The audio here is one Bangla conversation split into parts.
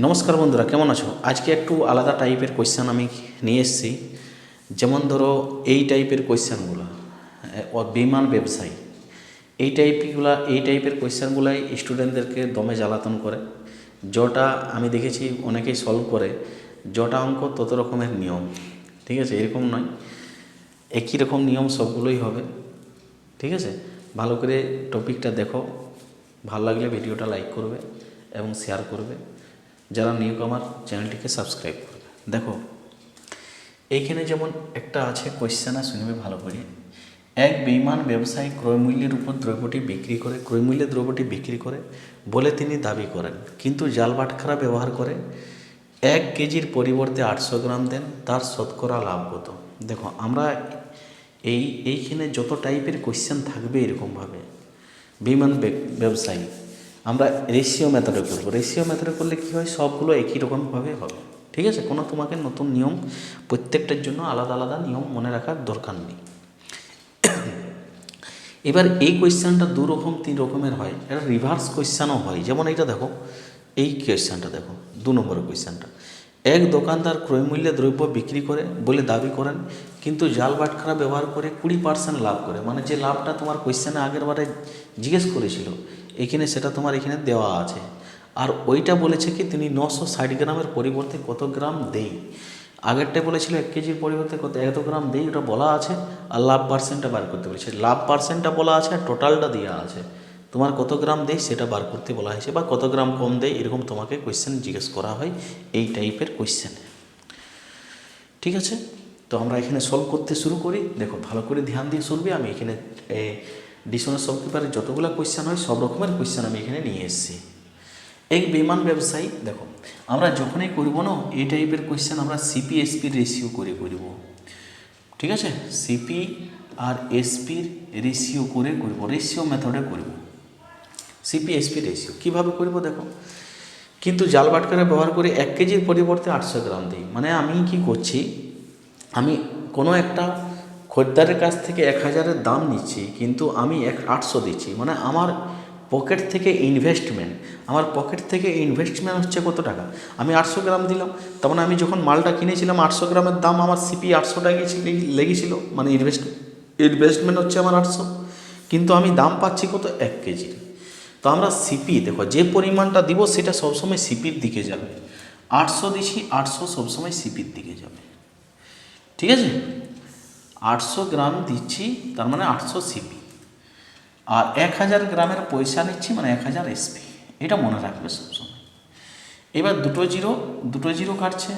নমস্কার বন্ধুরা, কেমন আছো? আজকে একটু আলাদা টাইপের কোয়েশ্চেন আমি নিয়ে এসেছি। যেমন ধরো, এই টাইপের কোয়েশ্চেনগুলো বিমান ব্যবসায়ী। এই টাইপগুলা এই টাইপের কোয়েশ্চেনগুলাই স্টুডেন্টদেরকে দমে জ্বালাতন করে, যটা আমি দেখেছি অনেকেই সলভ করে, যটা অঙ্ক তত রকমের নিয়ম, ঠিক আছে? এরকম নয়। একই রকম নিয়ম সবগুলোই হবে, ঠিক আছে? ভালো করে টপিকটা দেখো, ভালো লাগলে ভিডিওটা লাইক করবে এবং শেয়ার করবে। যারা নিউ আমার চ্যানেলটিকে সাবস্ক্রাইব করবে। দেখো, এইখানে যেমন একটা আছে কোয়েশ্চেন আর শুনবে ভালো করে। এক বেইমান ব্যবসায়ী ক্রয়মূল্যের উপর দ্রব্যটি বিক্রি করে, ক্রয়মূল্যে দ্রব্যটি বিক্রি করে বলে তিনি দাবি করেন। কিন্তু জাল বাটখারা ব্যবহার করে এক কেজির পরিবর্তে আটশো গ্রাম দেন, তার শতকরা লাভ কত? দেখো, আমরা এই, এইখানে যত টাইপের কোয়েশ্চেন থাকবে এরকমভাবে। বিমান ব্যবসায়ী। আমরা রেশিও মেথডে করব। রেশিও মেথডে করলে কী হয়? সবগুলো একই রকমভাবে হবে। ঠিক আছে? কোনো তোমাকে নতুন নিয়ম প্রত্যেকটার জন্য আলাদা আলাদা নিয়ম মনে রাখার দরকার নেই। এবার এই কোয়েশ্চেনটা দু রকম, তিন রকমের হয়। এটা রিভার্স কোয়েশ্চেনও হয়। যেমন এইটা দেখো। এই কোয়েশ্চেনটা দেখো। দু নম্বরের কোয়েশ্চেনটা এক দোকানদার ক্রয়মূল্যে দ্রব্য বিক্রি করে বলে দাবি করেন, কিন্তু জাল বাটখারা ব্যবহার করে কুড়ি পার্সেন্ট লাভ করে। মানে যে লাভটা তোমার কোয়েশ্চেনে আগের বারে জিজ্ঞেস করেছিল এখানে সেটা তোমার এখানে দেওয়া আছে। আর ওইটা বলেছে কি, তিনি নশো ষাট গ্রামের পরিবর্তে কত গ্রাম দেই? আগেরটাই বলেছিল এক কেজির পরিবর্তে কত, এত গ্রাম দেই, ওটা বলা আছে। আর লাভ পার্সেন্টটা বার করতে বলেছে। লাভ পার্সেন্টটা বলা আছে, আর টোটালটা দেওয়া আছে। তোমার কত গ্রাম দেয় সেটা বার করতে বলা হয়েছে, বা কত গ্রাম কম দেয় এরকম তোমাকে কোয়েশ্চেন জিজ্ঞেস করা হয় এই টাইপের কোয়েশ্চেন ঠিক আছে? তো আমরা এখানে সলভ করতে শুরু করি। দেখো, ভালো করে ধ্যান দিয়ে শুনবে, আমি এখানে ডিশনের সব পেপারে যতগুলো কোয়েশ্চেন হয়, সব রকমের কোয়েশ্চেন আমি এখানে নিয়ে এসেছি। এক বিমান ব্যবসায়ী, দেখো, আমরা যখনই করব না, এই টাইপের কোয়েশ্চেন আমরা সিপি এসপির রেশিও করে করব। ঠিক আছে? সিপি আর এসপির রেশিও করে করব রেশিও মেথডে করব। সিপি এসপি রেশিও কীভাবে করব দেখো? কিন্তু জাল বাটকারা ব্যবহার করে এক কেজির পরিবর্তে আটশো গ্রাম দিই। মানে আমি কি করছি? আমি কোনো একটা খদ্দারের কাছ থেকে এক হাজারের দাম নিচ্ছি, কিন্তু আমি এক আটশো দিচ্ছি। মানে আমার পকেট থেকে ইনভেস্টমেন্ট আমার পকেট থেকে ইনভেস্টমেন্ট হচ্ছে কত টাকা? আমি আটশো গ্রাম দিলাম, তার মানে আমি যখন মালটা কিনেছিলাম, আটশো গ্রামের দাম আমার সিপি আটশো টাকা লেগেছিল মানে ইনভেস্ট ইনভেস্টমেন্ট হচ্ছে আমার আটশো। কিন্তু আমি দাম পাচ্ছি কত? এক কেজির তো আমরা সিপি দেখো, যে পরিমাণটা দিব সেটা সবসময় সিপির দিকে যাবে। আটশো দিছি, আটশো সবসময় সিপির দিকে যাবে। ঠিক আছে? আটশো গ্রাম দিচ্ছি, তার মানে আটশো সিপি আর এক হাজার গ্রামের পয়সা নিচ্ছি মানে এক হাজার এসপি। এটা মনে রাখবে সবসময়। এবার দুটো জিরো দুটো জিরো কাটছে,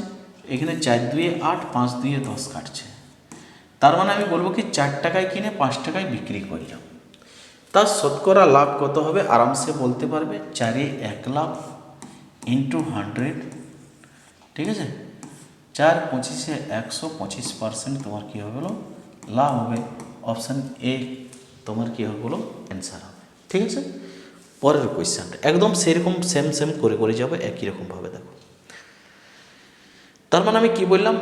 এখানে চার দুয়ে আট, পাঁচ দুয়ে দশ কাটছে। তার মানে আমি বলব কি, চার টাকায় কিনে পাঁচ টাকায় বিক্রি করলাম তার শতকরা লাভ কত হবে আরামসে বলতে পারবে, চারে এক লাভ ইন্টু হান্ড্রেড। ঠিক আছে? চার পঁচিশে একশো পঁচিশ পার্সেন্ট তোমার কী হবে লাভ হবে অপশান এ তোমার কী হবে বলো? অ্যান্সার হবে। ঠিক আছে? পরের কোয়েশ্চেনটা একদম সেরকম সেম সেম করে করে যাবে, একই রকমভাবে দেখো। তার মানে আমি কি বললাম?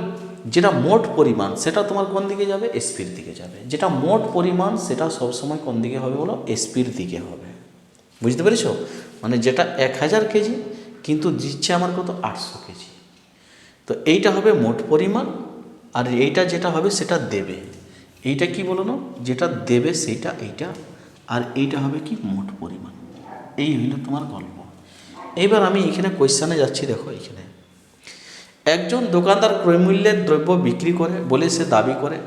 যেটা মোট পরিমাণ, সেটা তোমার কোন দিকে যাবে? এসপির দিকে যাবে। যেটা মোট পরিমাণ, সেটা সবসময় কোন দিকে হবে বলো? এসপির দিকে হবে। বুঝতে পেরেছ? মানে যেটা এক হাজার কেজি, কিন্তু দিচ্ছে আমার কত? আটশো কেজি। তো এইটা হবে মোট পরিমাণ, আর এইটা যেটা হবে, সেটা দেবে। এইটা কি বলো না? যেটা দেবে সেইটা এইটা। আর এইটা হবে কি? মোট পরিমাণ। এই হইল তোমার গল্প। এইবার আমি এখানে কোয়েশ্চানে যাচ্ছি, দেখো এখানে একজন দোকানদার ক্রয়মূল্যের দ্রব্য বিক্রি করে, বলে সে দাবি করে,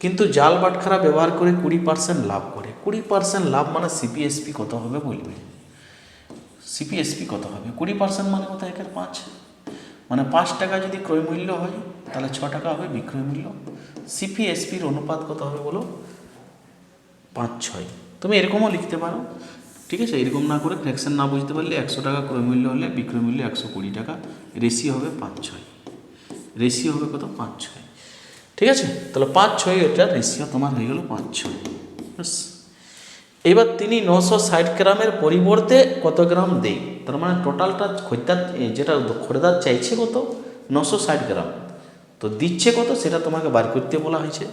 কিন্তু জাল বাটখারা ব্যবহার করে কুড়ি পার্সেন্ট লাভ করে। কুড়ি পার্সেন্ট লাভ মানে সিপিএসপি কত হবে বলবে? সিপিএসপি কত হবে? কুড়ি পার্সেন্ট মানে কত একের পাঁচ। মানে পাঁচ টাকা যদি ক্রয়মূল্য হয় তাহলে ছ টাকা হবে বিক্রয় মূল্য। সিপিএসপির অনুপাত কত হবে বলো? পাঁচ ছয়। তুমি এরকমও লিখতে পারো। ঠিক আছে? এরকম না করে ফ্র্যাকশন না বুঝতে পারলে একশো টাকা ক্রয় মূল্য হলে বিক্রয় মূল্য একশো কুড়ি টাকা। রেশিও হবে পাঁচ ছয়। রেশিও হবে কত? পাঁচ ছয়। ঠিক আছে? তাহলে পাঁচ ছয় এটা রেশিও তোমার হয়ে গেলো পাঁচ ছয়। এবার তিনি নশো ষাট গ্রামের পরিবর্তে কত গ্রাম দেয় তার মানে টোটালটা খরিদ্দার এ, যেটা খরিদ্দার চাইছে কত? নশো ষাট গ্রাম। তো দিচ্ছে কত সেটা তোমাকে বার করতে বলা হয়েছে।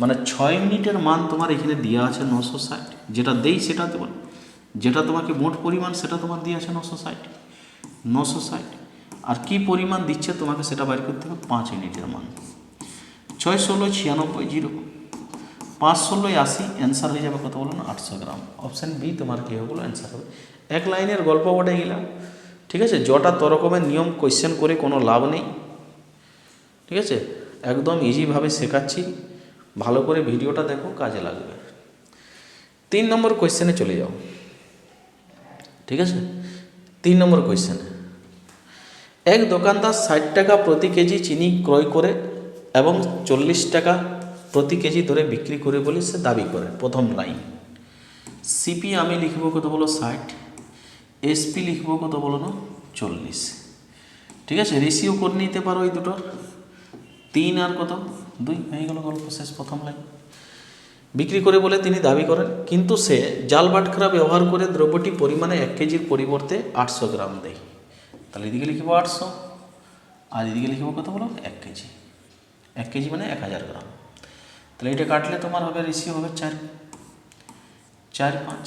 মানে ছয় মিনিটের মান তোমার এখানে দেওয়া আছে নশো ষাট যেটা দেই সেটা দেবো যেটা তোমাকে মোট পরিমাণ সেটা তোমার দিয়ে আছে নশো ষাট নশো ষাট আর কি পরিমাণ দিচ্ছে তোমাকে সেটা বাইর করতে হবে পাঁচ ইউনিটের মান। ছয় ষোলো ছিয়ানব্বই জিরো। পাঁচ ষোলোই আশি অ্যান্সার হয়ে যাবে কত বলো না আটশো গ্রাম। অপশান বি তোমার কী হবে বলো? অ্যান্সার হবে। এক লাইনের গল্প বটে গেলাম। ঠিক আছে? যটা তো রকমের নিয়ম কোয়েশ্চেন করে কোনো লাভ নেই। ঠিক আছে? একদম ইজিভাবে শেখাচ্ছি। ভালো করে ভিডিওটা দেখো, কাজে লাগবে। তিন নম্বর কোয়েশ্চেনে চলে যাও। ঠিক আছে? তিন নম্বর কোয়েশ্চেনে এক দোকানদার ষাট টাকা প্রতি কেজি চিনি ক্রয় করে এবং চল্লিশ টাকা প্রতি কেজি ধরে বিক্রি করে বলে সে দাবি করে। প্রথম লাইন সিপি আমি লিখব কত বলো ষাট? এসপি লিখব কত বলো না চল্লিশ। ঠিক আছে? রেশিও করে নিতে পারো এই দুটোর। তিন আর কত? দুই? হয়ে গেল গল্প, শেষ প্রথম লাইন। বিক্রি করে বলে তিনি দাবি করেন, কিন্তু সে জাল বাটখারা ব্যবহার করে দ্রব্যটি পরিমাণে এক কেজির পরিবর্তে আটশো গ্রাম দেয়। তাহলে এদিকে লিখব আটশো, আর এদিকে লিখব কত বলো? এক কেজি। এক কেজি মানে এক হাজার গ্রাম। তাহলে এটা কাটলে তোমার হবে রেশিও হবে চার চার পাঁচ।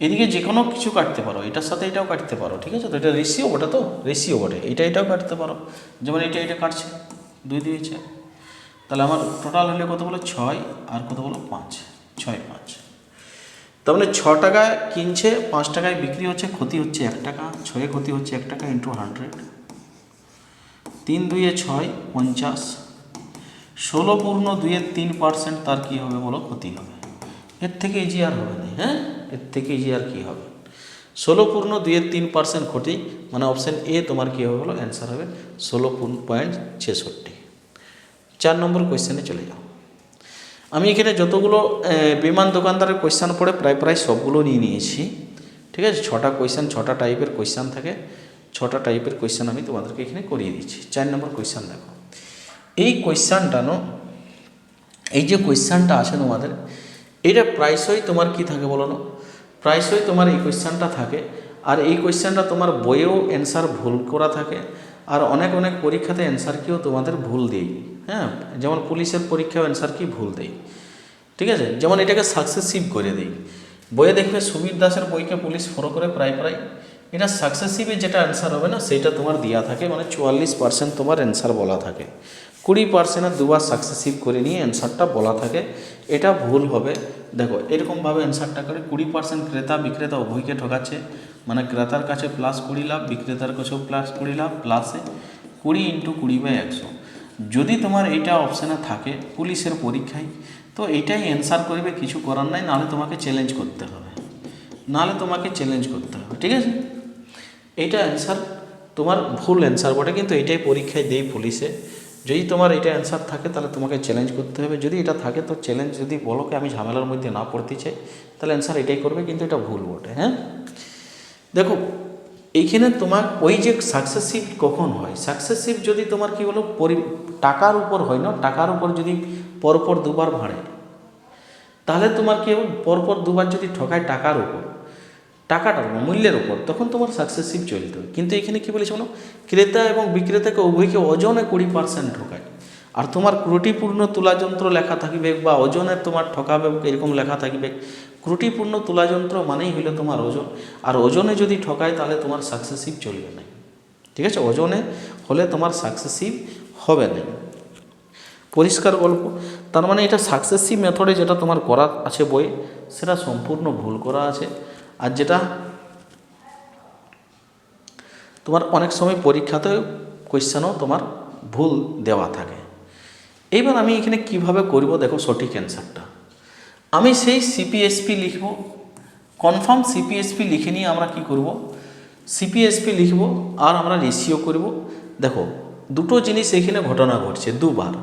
এদিকে যে কোনো কিছু কাটতে পারো, এটার সাথে এটাও কাটতে পারো, ঠিক আছে? তো এটা রেশিও বটে তো? রেশিও বটে, এটা এটাও কাটতে পারো। যেমন এটা এটা কাটছে। দুই দুই চার। তাহলে আমার টোটাল হলে কত বলো? ছয়, আর কত বলো? পাঁচ। ছয়, পাঁচ। তার মানে ছ টাকায় কিনছে, পাঁচ টাকায় বিক্রি হচ্ছে, ক্ষতি হচ্ছে এক টাকা। ছয়ে ক্ষতি হচ্ছে এক টাকা ইন্টু হান্ড্রেড তিন দুইয়ে ছয়, পঞ্চাশ। ষোলো পূর্ণ দুইয়ের তিন পার্সেন্ট তার কী হবে বলো? ক্ষতি হবে। এর থেকে ইজি আর হবে না হ্যাঁ? এর থেকে ইজি আর কী হবে? ষোলো পূর্ণ দুইয়ের তিন পার্সেন্ট ক্ষতি মানে অপশান এ তোমার কী হবে বলো অ্যান্সার হবে ষোলো পয়েন্ট ছেষট্টি। চার নম্বর কোয়েশ্চেনে চলে যাও। আমি এখানে যতগুলো বিমান দোকানদারের কোয়েশ্চান পড়ে প্রায় প্রায় সবগুলো নিয়ে নিয়েছি। ঠিক আছে? ছটা কোয়েশ্চান ছটা টাইপের কোয়েশ্চান থাকে। ছটা টাইপের কোয়েশ্চান আমি তোমাদেরকে এখানে করিয়ে দিচ্ছি। চার নম্বর কোয়েশ্চান দেখো। এই কোয়েশ্চানটা নো, এই যে কোয়েশ্চানটা আছে তোমাদের, এটা প্রায়শই তোমার কি থাকে বলো না? প্রায়শই তোমার এই কোয়েশ্চানটা থাকে, আর এই কোয়েশ্চানটা তোমার বইয়েও অ্যান্সার ভুল করা থাকে, আর অনেক অনেক পরীক্ষাতে অ্যান্সার কিও তোমাদের ভুল দেই হ্যাঁ? যেমন পুলিশের পরীক্ষাও অ্যান্সার কি ভুল দেই, ঠিক আছে? যেমন এটাকে সাকসেসিভ করে দেই, বইয়ে দেখবে সুবীর দাসের বইকে পুলিশ ফলো করে প্রায় প্রায়, এটা সাকসেসিভে যেটা অ্যান্সার হবে না সেটা তোমার দেওয়া থাকে মানে চুয়াল্লিশ পার্সেন্ট তোমার অ্যান্সার বলা থাকে। কুড়ি পার্সেন্টের দুবার সাকসেসিভ করে নিয়ে অ্যান্সারটা বলা থাকে। এটা ভুল হবে। দেখো, এরকমভাবে অ্যান্সারটা করে কুড়ি পার্সেন্ট ক্রেতা, বিক্রেতা উভয়কে ঠকাচ্ছে। মানে ক্রেতার কাছে প্লাস কুড়ি লাভ, বিক্রেতার কাছেও প্লাস কুড়ি লাভ প্লাসে কুড়ি ইন্টু কুড়ি বাই একশো। যদি তোমার এইটা অপশানে থাকে পুলিশের পরীক্ষায়, তো এইটাই অ্যান্সার করবে, কিছু করার নাই, নাহলে তোমাকে চ্যালেঞ্জ করতে হবে। নাহলে তোমাকে চ্যালেঞ্জ করতে হবে, ঠিক আছে? এইটা অ্যান্সার তোমার ভুল অ্যান্সার বটে, কিন্তু এটাই পরীক্ষায় দেই পুলিশে। যদি তোমার এটা অ্যান্সার থাকে, তাহলে তোমাকে চ্যালেঞ্জ করতে হবে। যদি এটা থাকে, তো চ্যালেঞ্জ যদি বলো কি আমি ঝামেলার মধ্যে না পড়তে চাই, তাহলে অ্যান্সার এটাই করবে, কিন্তু এটা ভুল বটে হ্যাঁ? দেখো, এইখানে তোমার ওই যে সাকসেসিভ কখন হয়? সাকসেসিভ যদি তোমার কি বলো, পরি, টাকার উপর হয় না, টাকার উপর যদি পরপর দুবার ভাড়ে তাহলে তোমার কি পরপর দুবার যদি ঠকায় টাকার উপর টাকাটার উপর, মূল্যের উপর তখন তোমার সাকসেসিভ চলতে কিন্তু এখানে কি বলেছে বলো? ক্রেতা এবং বিক্রেতাকে উভয়কে ওজনে কুড়ি পার্সেন্ট ঠকায়। আর তোমার ত্রুটিপূর্ণ তুলাযন্ত্র লেখা থাকবে বা ওজনে তোমার ঠকাবে এরকম লেখা থাকবে। ত্রুটিপূর্ণ তুলাযন্ত্র মানেই হইল তোমার ওজন। আর ওজনে যদি ঠকায় তাহলে তোমার সাকসেসিভ চলবে না। ঠিক আছে? ওজনে হলে তোমার সাকসেসিভ হবে না। পরিষ্কার গল্প। তার মানে এটা সাকসেসিভ মেথডে যেটা তোমার করা আছে বই সেটা সম্পূর্ণ ভুল করা আছে। আর যেটা তোমার অনেক সময় পরীক্ষাতে কোয়েশ্চেনও তোমার ভুল দেওয়া থাকে। এইবার আমি এখানে কীভাবে করব দেখো সঠিক অ্যান্সারটা আমি সেই সিপিএসপি লিখব কনফার্ম সিপিএসপি লিখে নিয়ে আমরা কি করব? সিপিএসপি লিখব আর আমরা রেশিও করব। দেখো, দুটো জিনিস এখানে ঘটনা ঘটছে দুবার।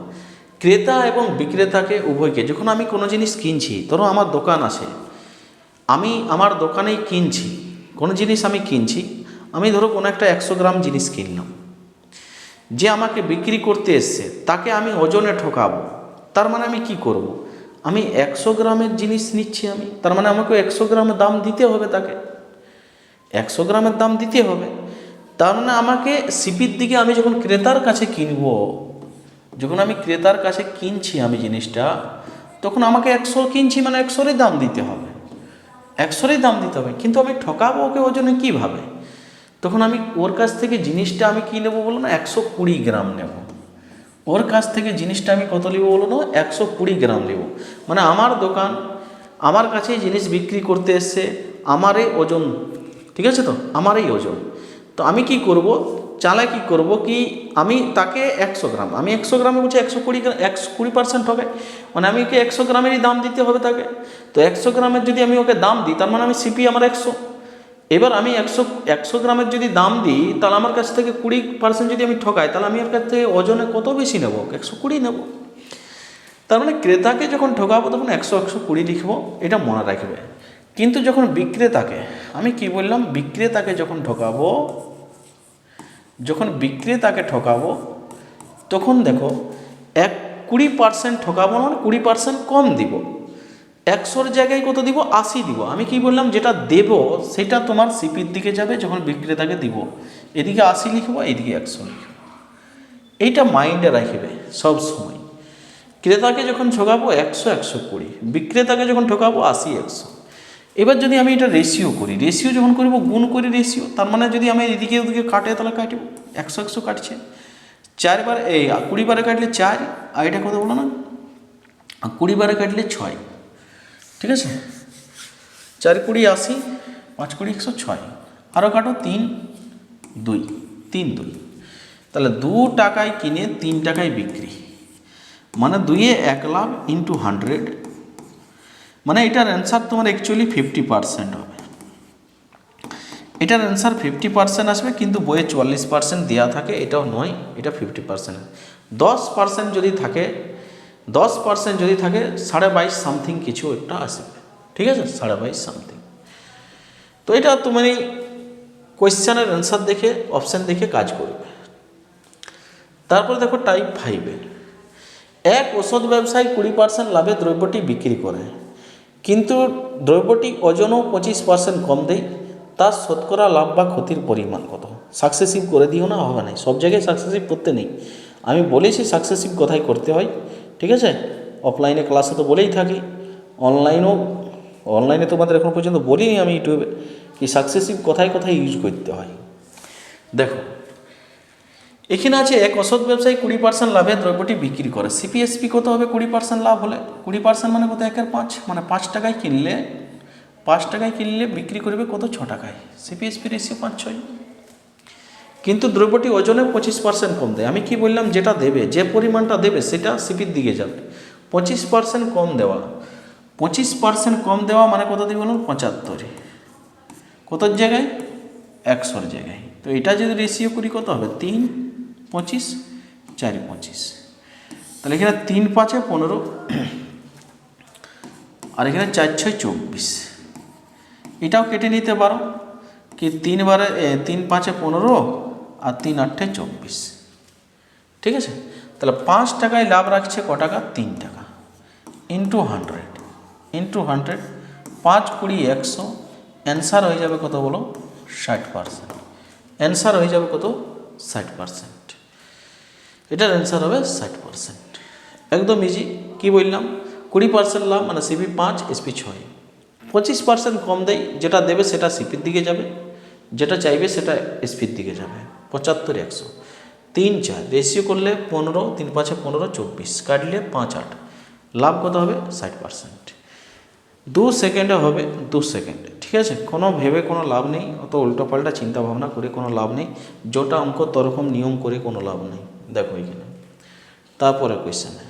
ক্রেতা এবং বিক্রেতাকে উভয়কে, যখন আমি কোনো জিনিস কিনছি, ধরো আমার দোকান আছে আমি আমার দোকানেই কিনছি, কোনো জিনিস আমি কিনছি, আমি ধরো কোনো একটা একশো গ্রাম জিনিস কিনলাম। যে আমাকে বিক্রি করতে এসছে, তাকে আমি ওজনে ঠকাবো, তার মানে আমি কি করব। আমি একশো গ্রামের জিনিস নিচ্ছি আমি, তার মানে আমাকে একশো গ্রামের দাম দিতে হবে তাকে। একশো গ্রামের দাম দিতে হবে। তার মানে আমাকে সিপির দিকে আমি যখন ক্রেতার কাছে কিনবো, যখন আমি ক্রেতার কাছে কিনছি আমি জিনিসটা, তখন আমাকে একশো কিনছি মানে একশোরই দাম দিতে হবে। একশোরই দাম দিতে হবে, কিন্তু আমি ঠকাবো ওকে ওজনে কীভাবে? তখন আমি ওর কাছ থেকে জিনিসটা আমি কী নেব বলো না, একশো কুড়ি গ্রাম নেব। ওর কাছ থেকে জিনিসটা আমি কত নেব বলো না, একশো কুড়ি গ্রাম নেব। মানে আমার দোকান, আমার কাছে জিনিস বিক্রি করতে এসছে, আমারই ওজন, ঠিক আছে তো? আমারই ওজন। তো আমি কি করব চালা কি করব কি আমি তাকে একশো গ্রাম, আমি একশো গ্রামে বলছি একশো কুড়ি গ্রাম একশো কুড়ি পার্সেন্ট হবে। মানে আমি ওকে একশো গ্রামেরই দাম দিতে হবে তাকে? তো একশো গ্রামের যদি আমি ওকে দাম দিই, তার মানে আমি সিপি আমার একশো। এবার আমি একশো একশো গ্রামের যদি দাম দিই, তাহলে আমার কাছ থেকে কুড়ি পার্সেন্ট যদি আমি ঠকাই, তাহলে আমি ওর কাছ থেকে ওজনে কত বেশি নেব? একশো কুড়ি নেব। তার মানে ক্রেতাকে যখন ঠকাবো, তখন একশো একশো কুড়ি লিখব, এটা মনে রাখবে। কিন্তু যখন বিক্রেতাকে, আমি কি বললাম? বিক্রেতাকে যখন ঠকাবো যখন বিক্রেতাকে ঠকাবো, তখন দেখো এক কুড়ি পার্সেন্ট ঠকাবো না কুড়ি পার্সেন্ট কম দিব। একশোর জায়গায় কত দিব? আশি দিব। আমি কি বললাম, যেটা দেব, সেটা তোমার সিপির দিকে যাবে যখন বিক্রেতাকে দিব। এদিকে আশি লিখব এদিকে একশো লিখব। এইটা মাইন্ডে রাখবে, সব সময়। ক্রেতাকে যখন ঠকাবো, একশো একশো কুড়ি। বিক্রেতাকে যখন ঠকাবো, আশি, একশো। এবার যদি আমি এটা রেশিও করি রেশিও যখন করব, গুণ করি রেশিও তার মানে যদি আমি এদিকে ওদিকে কাটে, তাহলে কাটব। একশো একশো কাটছে। চারবার, এই কুড়ি বারে কাটলে চার, আর এটা কত বলো না? কুড়ি বারে কাটলে ছয়। ঠিক আছে? চার কুড়ি আশি, পাঁচ কুড়ি একশো ছয়। আরও কাটো তিন, দুই তিন দুই। তাহলে দু টাকায় কিনে তিন টাকায় বিক্রি। মানে দুইয়ে এক লাভ ইন্টু হান্ড্রেড মানে এটার অ্যান্সার তোমার অ্যাকচুয়ালি ফিফটি পার্সেন্ট হবে। এটার অ্যান্সার ফিফটি পার্সেন্ট আসবে, কিন্তু বইয়ে চুয়াল্লিশ পার্সেন্ট দেওয়া থাকে, এটাও নয়, এটা ফিফটি পার্সেন্ট দশ পার্সেন্ট যদি থাকে, দশ পার্সেন্ট যদি থাকে, সাড়ে বাইশ সামথিং কিছু একটা আসবে। ঠিক আছে? সাড়ে বাইশ সামথিং তো এটা তুমি কোয়েশ্চেনের অ্যান্সার দেখে অপশান দেখে কাজ করবে। তারপরে দেখো টাইপ ফাইভে এক ওষুধ ব্যবসায়ী কুড়ি পার্সেন্ট লাভে দ্রব্যটি বিক্রি করে। কিন্তু দ্রব্যটি ওজনও পঁচিশ পার্সেন্ট কম দেয়, তার শতকরা লাভ বা ক্ষতির পরিমাণ কত? সাকসেসিভ করে দিও না, হবে না। সব জায়গায় সাকসেসিভ করতে নেই। আমি বলেছি সাকসেসিভ কোথায় করতে হয়, ঠিক আছে? অফলাইনে ক্লাসে তো বলেই থাকি। অনলাইনেও অনলাইনে তোমাদের এখন পর্যন্ত বলিনি আমি ইউটিউবে, কি সাকসেসিভ কোথায় কোথায় ইউজ করতে হয়। দেখো এখানে আছে এক অসৎ ব্যবসায়ী কুড়ি পার্সেন্ট লাভে দ্রব্যটি বিক্রি করে। সিপিএসপি কত হবে? কুড়ি পার্সেন্ট লাভ হলে। কুড়ি পার্সেন্ট মানে কত? একের পাঁচ। মানে পাঁচ টাকায় কিনলে, পাঁচ টাকায় কিনলে বিক্রি করবে কত? ছ টাকায়। সিপিএসপি রেশিও পাঁচ, ছয়। কিন্তু দ্রব্যটি ওজনে পঁচিশ পার্সেন্ট কম দেয়। আমি কি বললাম? যেটা দেবে, যে পরিমাণটা দেবে, সেটা সিপির দিকে যাবে। পঁচিশ পার্সেন্ট কম দেওয়া। পঁচিশ পার্সেন্ট কম দেওয়া মানে কত দিয়ে বলুন? পঁচাত্তরে। কতর জায়গায়? একশোর জায়গায়। তো এটা যদি রেশিও করি কত হবে? তিন। পঁচিশ চারি পঁচিশ। তাহলে এখানে তিন পাঁচে পনেরো আর এখানে চার ছয় চব্বিশ। এটাও কেটে নিতে পারো কি তিন বারে এ, তিন পাঁচে পনেরো আর তিন আটে চব্বিশ। ঠিক আছে? তাহলে পাঁচ টাকায় লাভ রাখছে ক টাকা? তিন টাকা। Into hundred. ইন্টু হান্ড্রেড পাঁচ কুড়ি একশো অ্যান্সার হয়ে যাবে কত বলো? ষাট পার্সেন্ট। অ্যান্সার হয়ে যাবে কত? ষাট পার্সেন্ট। এটার অ্যান্সার হবে ষাট পার্সেন্ট একদম ইজি কী বললাম? কুড়ি পার্সেন্ট লাভ মানে সিপি পাঁচ এসপি ছয়। পঁচিশ পার্সেন্ট কম দেয়, যেটা দেবে সেটা সিপির দিকে যাবে। যেটা চাইবে সেটা এসপির দিকে যাবে। পঁচাত্তর একশো। তিন চার রেশিও করলে পনেরো, তিন পাঁচে পনেরো, চব্বিশ। কাটলে পাঁচ আট। লাভ কত হবে? ষাট পার্সেন্ট দু সেকেন্ডে হবে, দু সেকেন্ডে। ঠিক আছে? কোনো ভেবে কোনো লাভ নেই। অত উল্টোপাল্টা চিন্তা ভাবনা করে কোনো লাভ নেই। যেটা অঙ্ক তরকম নিয়ম করে কোনো লাভ নেই। দেখো এখানে। তারপরে কোয়েশ্চেনে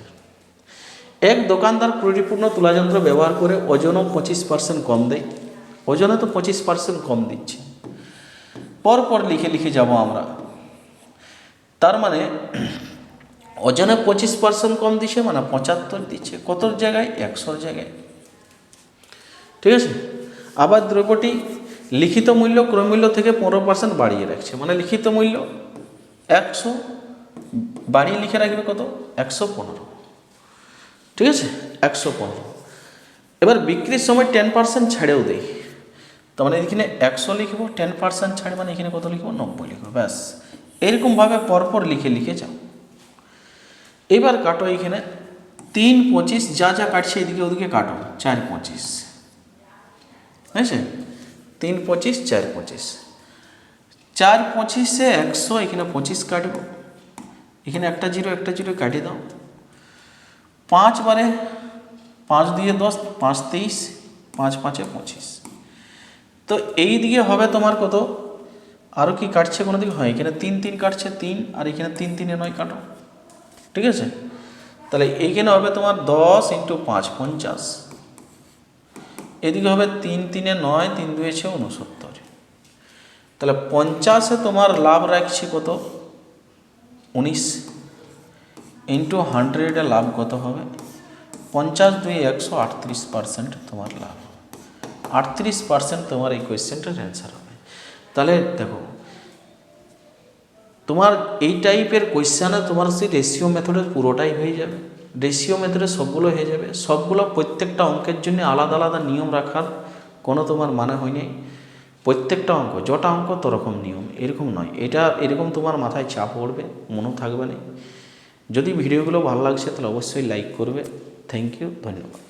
এক দোকানদার ত্রুটিপূর্ণ তুলাযন্ত্র ব্যবহার করে ওজনও পঁচিশ পার্সেন্ট কম দেয়। ওজনে তো পঁচিশ পার্সেন্ট কম দিচ্ছে। পর পর লিখে লিখে যাব আমরা। তার মানে ওজনে পঁচিশ পার্সেন্ট কম দিচ্ছে মানে পঁচাত্তর দিচ্ছে। কত জায়গায়? একশোর জায়গায়। ঠিক আছে? আবার দ্রব্যটি লিখিত মূল্য ক্রয়মূল্য থেকে পনেরো পার্সেন্ট বাড়িয়ে রাখছে। মানে লিখিত মূল্য একশো বাড়িয়ে লিখে রাখবে কত? একশো পনেরো। ঠিক আছে? একশো পনেরো। এবার বিক্রির সময় টেন পার্সেন্ট ছাড়েও দেয় তার মানে এখানে একশো লিখব টেন পার্সেন্ট ছাড় মানে এখানে কত লিখব? নব্বই লিখব। ব্যাস। এরকমভাবে পরপর লিখে লিখে যাও। এবার কাটো এখানে তিন পঁচিশ, যা যা কাটছে এদিকে ওদিকে কাটো। চার পঁচিশ। হয়েছে? তিন পঁচিশ, চার পঁচিশ। চার পঁচিশে একশো, এখানে পঁচিশ কাটব। এখানে একটা জিরো একটা জিরো কাটিয়ে দাও। পাঁচ বারে পাঁচ দিয়ে দশ, পাঁচ তেইশ, পাঁচ পাঁচে পঁচিশ। তো এই দিকে হবে তোমার কত? আরও কি কাটছে কোনো দিকে? হয়, এখানে তিন তিন কাটছে তিন, আর এখানে তিন, তিনে নয় কাটো। ঠিক আছে? তাহলে এইখানে হবে তোমার দশ ইন্টু পাঁচ, পঞ্চাশ। এদিকে হবে তিন, তিনে নয়, তিন দুয়ে ছে উনসত্তর। তাহলে পঞ্চাশে তোমার লাভ রাখছি কত? উনিশ ইন্টু হান্ড্রেডে লাভ কত হবে? পঞ্চাশ দুই একশো আটত্রিশ পার্সেন্ট তোমার লাভ। আটত্রিশ পার্সেন্ট তোমার এই কোয়েশ্চেনটার অ্যান্সার হবে। তাহলে দেখো, তোমার এই টাইপের কোয়েশ্চানে তোমার সেই রেশিও মেথডের পুরোটাই হয়ে যাবে। রেশিও মেথডে সবগুলো হয়ে যাবে। সবগুলো প্রত্যেকটা অঙ্কের জন্য আলাদা আলাদা নিয়ম রাখার কোনো তোমার মানে হয়নি প্রত্যেকটা অঙ্ক, যটা অঙ্ক তরকম নিয়ম, এরকম নয়। এটা এরকম তোমার মাথায় চাপ পড়বে, মনেও থাকবে না। যদি ভিডিওগুলো ভালো লাগছে তাহলে অবশ্যই লাইক করবে। থ্যাংক ইউ ধন্যবাদ।